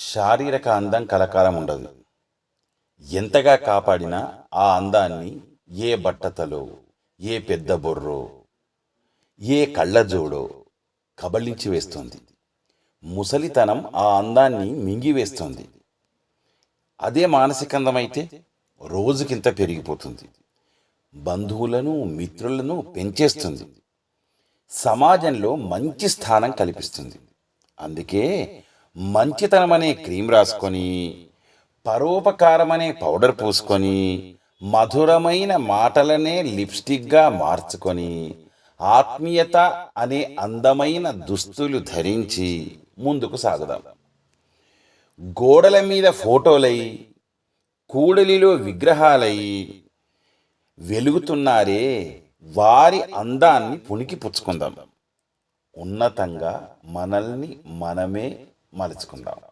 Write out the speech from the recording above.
శారీరక అందం కలకాలం ఉండదు. ఎంతగా కాపాడినా ఆ అందాన్ని ఏ బట్టతలో ఏ పెద్ద బొర్రో ఏ కళ్ళజోడో కబళించి వేస్తుంది. ముసలితనం ఆ అందాన్ని మింగివేస్తుంది అదే మానసికందమైతే రోజుకింత పెరిగిపోతుంది. బంధువులను మిత్రులను పెంచేస్తుంది. సమాజంలో మంచి స్థానం కల్పిస్తుంది. అందుకే మంచితనం అనే క్రీమ్ రాసుకొని పరోపకారం అనే పౌడర్ పూసుకొని మధురమైన మాటలనే లిప్స్టిక్గా మార్చుకొని ఆత్మీయత అనే అందమైన దుస్తులు ధరించి ముందుకు సాగుదాం. గోడల మీద ఫోటోలై కూడలిలో విగ్రహాలై వెలుగుతున్నారే వారి అందాన్ని పుణికి పుచ్చుకుందాం. ఉన్నతంగా మనల్ని మనమే മലച്ചുകൊണ്ടാണ്